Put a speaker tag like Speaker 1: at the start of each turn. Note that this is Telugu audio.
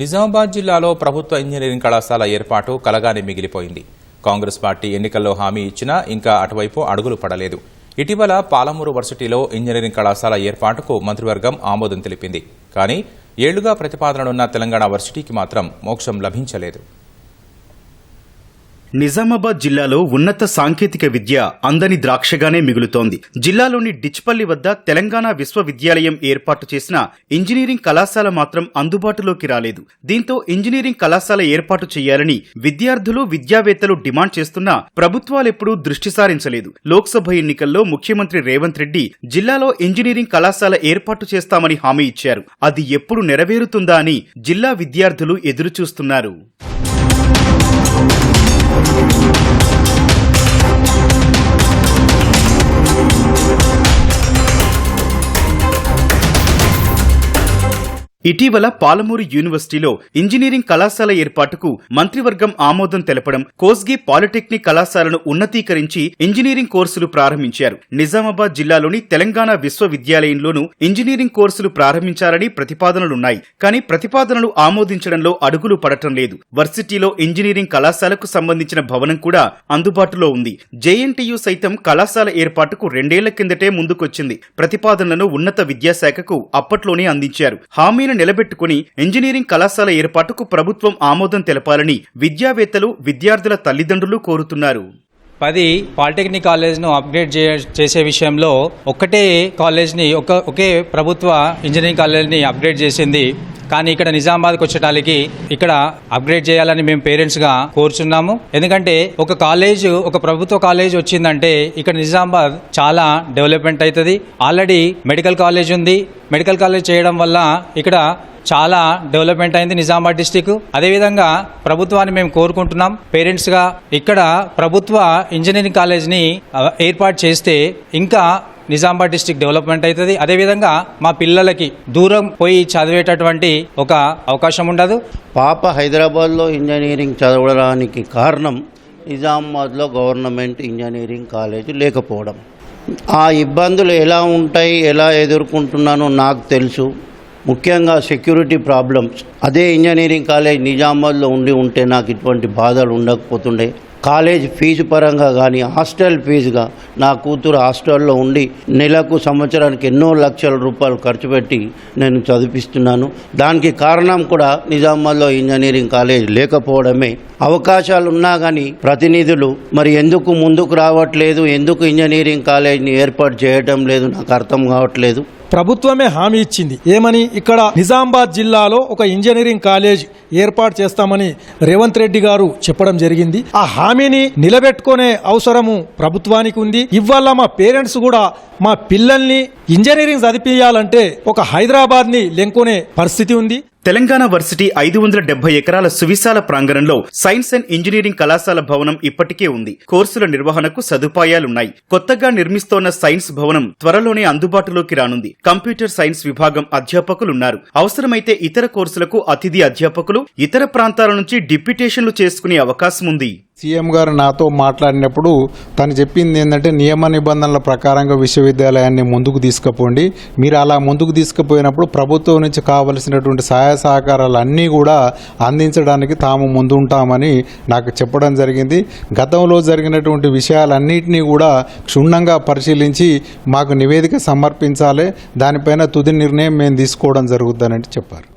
Speaker 1: నిజామాబాద్ జిల్లాలో ప్రభుత్వ ఇంజనీరింగ్ కళాశాల ఏర్పాటు కలగానే మిగిలిపోయింది. కాంగ్రెస్ పార్టీ ఎన్నికల్లో హామీ ఇచ్చినా ఇంకా అటువైపు అడుగులు పడలేదు. ఇటీవల పాలమూరు వర్సిటీలో ఇంజనీరింగ్ కళాశాల ఏర్పాటుకు మంత్రివర్గం ఆమోదం తెలిపింది. కానీ ఏళ్ళుగా ప్రతిపాదనలున్న తెలంగాణ వర్సిటీకి మాత్రం మోక్షం లభించలేదు.
Speaker 2: నిజామాబాద్ జిల్లాలో ఉన్నత సాంకేతిక విద్య అందని ద్రాక్షగానే మిగులుతోంది. జిల్లాలోని డిచ్పల్లి వద్ద తెలంగాణ విశ్వవిద్యాలయం ఏర్పాటు చేసిన ఇంజనీరింగ్ కళాశాల మాత్రం అందుబాటులోకి రాలేదు. దీంతో ఇంజనీరింగ్ కళాశాల ఏర్పాటు చేయాలని విద్యార్థులు విద్యావేత్తలు డిమాండ్ చేస్తున్నా ప్రభుత్వాలెప్పుడూ దృష్టి సారించలేదు. లోక్సభ ఎన్నికల్లో ముఖ్యమంత్రి రేవంత్ రెడ్డి జిల్లాలో ఇంజనీరింగ్ కళాశాల ఏర్పాటు చేస్తామని హామీ ఇచ్చారు. అది ఎప్పుడు నెరవేరుతుందా అని జిల్లా విద్యార్థులు ఎదురుచూస్తున్నారు. Thank you. ఇటీవల పాలమూరు యూనివర్సిటీలో ఇంజనీరింగ్ కళాశాల ఏర్పాటుకు మంత్రివర్గం ఆమోదం తెలపడం కోస్గి పాలిటెక్నిక్ కళాశాలను ఉన్నతీకరించి ఇంజనీరింగ్ కోర్సులు ప్రారంభించారు. నిజామాబాద్ జిల్లాలోని తెలంగాణ విశ్వవిద్యాలయంలోనూ ఇంజనీరింగ్ కోర్సులు ప్రారంభించాలని ప్రతిపాదనలున్నాయి. కానీ ప్రతిపాదనలు ఆమోదించడంలో అడుగులు పడటం లేదు. వర్సిటీలో ఇంజనీరింగ్ కళాశాలకు సంబంధించిన భవనం కూడా అందుబాటులో ఉంది. జేఎన్టీయు సైతం కళాశాల ఏర్పాటుకు రెండేళ్ళ కిందటే ముందుకొచ్చింది. ప్రతిపాదనలను ఉన్నత విద్యాశాఖకు అప్పట్లోనే అందించారు. హామీని నిలబెట్టుకుని ఇంజనీరింగ్ కళాశాల ఏర్పాటుకు ప్రభుత్వం ఆమోదం తెలపాలని విద్యావేత్తలు విద్యార్థుల తల్లిదండ్రులు కోరుతున్నారు.
Speaker 3: పది పాలిటెక్నిక్ కాలేజ్ను అప్గ్రేడ్ చే- చేసే విషయంలో ఒక్కటే కాలేజ్ని ఒక ఒకే ప్రభుత్వ ఇంజనీరింగ్ కాలేజ్ని అప్గ్రేడ్ చేసింది కానీ ఇక్కడ నిజామాబాద్కి వచ్చేటానికి ఇక్కడ అప్గ్రేడ్ చేయాలని మేము పేరెంట్స్గా కోరుచున్నాము. ఎందుకంటే ఒక కాలేజ్ ఒక ప్రభుత్వ కాలేజ్ వచ్చిందంటే ఇక్కడ నిజామాబాద్ చాలా డెవలప్మెంట్ అవుతుంది ఆల్రెడీ మెడికల్ కాలేజ్ ఉంది. మెడికల్ కాలేజ్ చేయడం వల్ల ఇక్కడ చాలా డెవలప్మెంట్ అయింది నిజామాబాద్ డిస్టిక్ అదేవిధంగా ప్రభుత్వాన్ని మేము కోరుకుంటున్నాం. పేరెంట్స్గా ఇక్కడ ప్రభుత్వ ఇంజనీరింగ్ కాలేజ్ని ఏర్పాటు చేస్తే ఇంకా నిజామాబాద్ డిస్టిక్ డెవలప్మెంట్ అవుతుంది. అదేవిధంగా మా పిల్లలకి దూరం పోయి చదివేటటువంటి ఒక అవకాశం ఉండదు.
Speaker 4: పాప హైదరాబాద్లో ఇంజనీరింగ్ చదవడానికి కారణం నిజామాబాద్లో గవర్నమెంట్ ఇంజనీరింగ్ కాలేజ్ లేకపోవడం. ఆ ఇబ్బందులు ఎలా ఉంటాయి ఎలా ఎదుర్కొంటున్నానో నాకు తెలుసు. ముఖ్యంగా సెక్యూరిటీ ప్రాబ్లమ్స్. అదే ఇంజనీరింగ్ కాలేజ్ నిజామాబాద్లో ఉండి ఉంటే నాకు ఇటువంటి బాధలు ఉండకపోతుండే. కాలేజ్ ఫీజు పరంగా కానీ హాస్టల్ ఫీజుగా నా కూతురు హాస్టల్లో ఉండి నెలకు సంవత్సరానికి ఎన్నో లక్షల రూపాయలు ఖర్చు పెట్టి నేను చదివిస్తున్నాను దానికి కారణం కూడా నిజామాబాద్లో ఇంజనీరింగ్ కాలేజ్ లేకపోవడమే. అవకాశాలు ఉన్నా కానీ ప్రతినిధులు మరి ఎందుకు ముందుకు రావట్లేదు ఎందుకు ఇంజనీరింగ్ కాలేజ్ని ఏర్పాటు చేయటం లేదు నాకు అర్థం కావట్లేదు.
Speaker 5: ప్రభుత్వమే హామీ ఇచ్చింది. ఏమని? ఇక్కడ నిజామాబాద్ జిల్లాలో ఒక ఇంజనీరింగ్ కాలేజ్ ఏర్పాటు చేస్తామని రేవంత్ రెడ్డి గారు చెప్పడం జరిగింది. ఆ హామీని నిలబెట్టుకునే అవసరము ప్రభుత్వానికి ఉంది. ఇవాళ మా పేరెంట్స్ కూడా మా పిల్లల్ని ఇంజనీరింగ్ చదివించాలంటే ఒక హైదరాబాద్ని లెంకునే పరిస్థితి ఉంది.
Speaker 2: తెలంగాణ వర్సిటీ ఐదు వందల డెబ్బై ఎకరాల సువిశాల ప్రాంగణంలో సైన్స్ అండ్ ఇంజనీరింగ్ కళాశాల భవనం ఇప్పటికే ఉంది. కోర్సుల నిర్వహణకు సదుపాయాలున్నాయి. కొత్తగా నిర్మిస్తోన్న సైన్స్ భవనం త్వరలోనే అందుబాటులోకి రానుంది. కంప్యూటర్ సైన్స్ విభాగం అధ్యాపకులున్నారు. అవసరమైతే ఇతర కోర్సులకు అతిథి అధ్యాపకులు ఇతర ప్రాంతాల నుంచి డిప్యుటేషన్లు చేసుకునే అవకాశం ఉంది
Speaker 6: సీఎం గారు నాతో మాట్లాడినప్పుడు తను చెప్పింది ఏంటంటే నియమ నిబంధనల ప్రకారంగా విశ్వవిద్యాలయాన్ని ముందుకు తీసుకుపోండి. మీరు అలా ముందుకు తీసుకుపోయినప్పుడు ప్రభుత్వం నుంచి కావలసినటువంటి సహాయ సహకారాలు అన్నీ కూడా అందించడానికి తాము ముందుంటామని నాకు చెప్పడం జరిగింది. గతంలో జరిగినటువంటి విషయాలన్నింటినీ కూడా క్షుణ్ణంగా పరిశీలించి మాకు నివేదిక సమర్పించాలి. దానిపైన తుది నిర్ణయం మేము తీసుకోవడం జరుగుతుందని చెప్పారు.